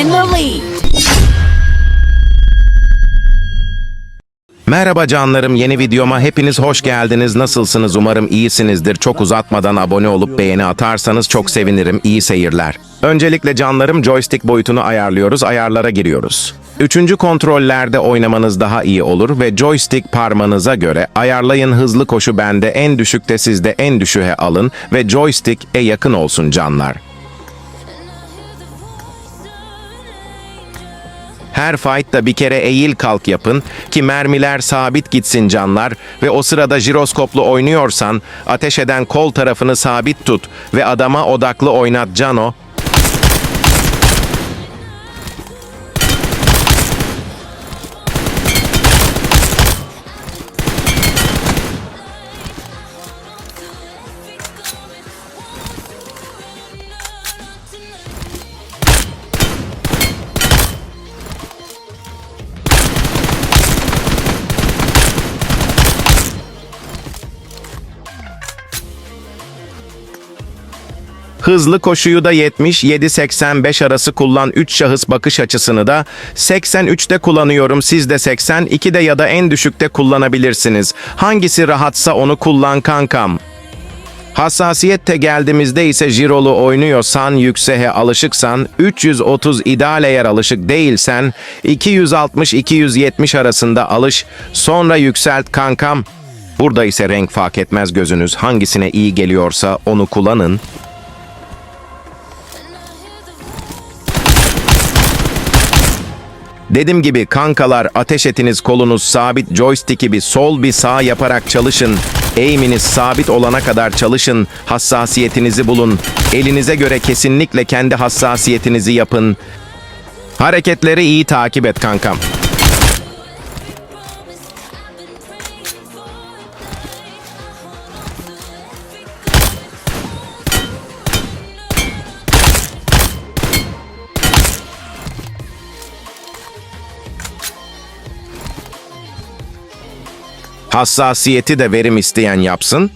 in the lead. Merhaba canlarım yeni videoma hepiniz hoş geldiniz. Nasılsınız umarım iyisinizdir. Çok uzatmadan abone olup beğeni atarsanız çok sevinirim. İyi seyirler. Öncelikle canlarım joystick boyutunu ayarlıyoruz. Ayarlara giriyoruz. Üçüncü kontrollerde oynamanız daha iyi olur ve joystick parmağınıza göre ayarlayın hızlı koşu bende en düşükte sizde en düşüğe alın ve joystick'e yakın olsun canlar. Her fight'ta bir kere eğil kalk yapın ki mermiler sabit gitsin canlar ve o sırada jiroskoplu oynuyorsan ateş eden kol tarafını sabit tut ve adama odaklı oynat cano. Hızlı koşuyu da 70-7-85 arası kullan 3 şahıs bakış açısını da 83'te kullanıyorum siz de 82'de ya da en düşükte kullanabilirsiniz. Hangisi rahatsa onu kullan kankam. Hassasiyette geldiğimizde ise jirolu oynuyorsan yükseğe alışıksan 330 ideal eğer alışık değilsen 260-270 arasında alış sonra yükselt kankam. Burada ise renk fark etmez gözünüz hangisine iyi geliyorsa onu kullanın. Dediğim gibi kankalar ateş etiniz kolunuz sabit joystick'i bir sol bir sağ yaparak çalışın. Aim'iniz sabit olana kadar çalışın. Hassasiyetinizi bulun. Elinize göre kesinlikle kendi hassasiyetinizi yapın. Hareketleri iyi takip et kankam. Hassasiyeti de verim isteyen yapsın.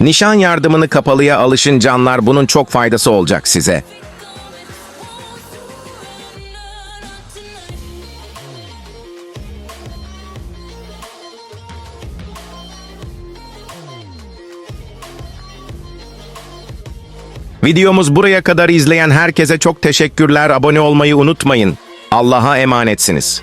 Nişan yardımını kapalıya alışın canlar bunun çok faydası olacak size. Videomuz buraya kadar izleyen herkese çok teşekkürler. Abone olmayı unutmayın. Allah'a emanetsiniz.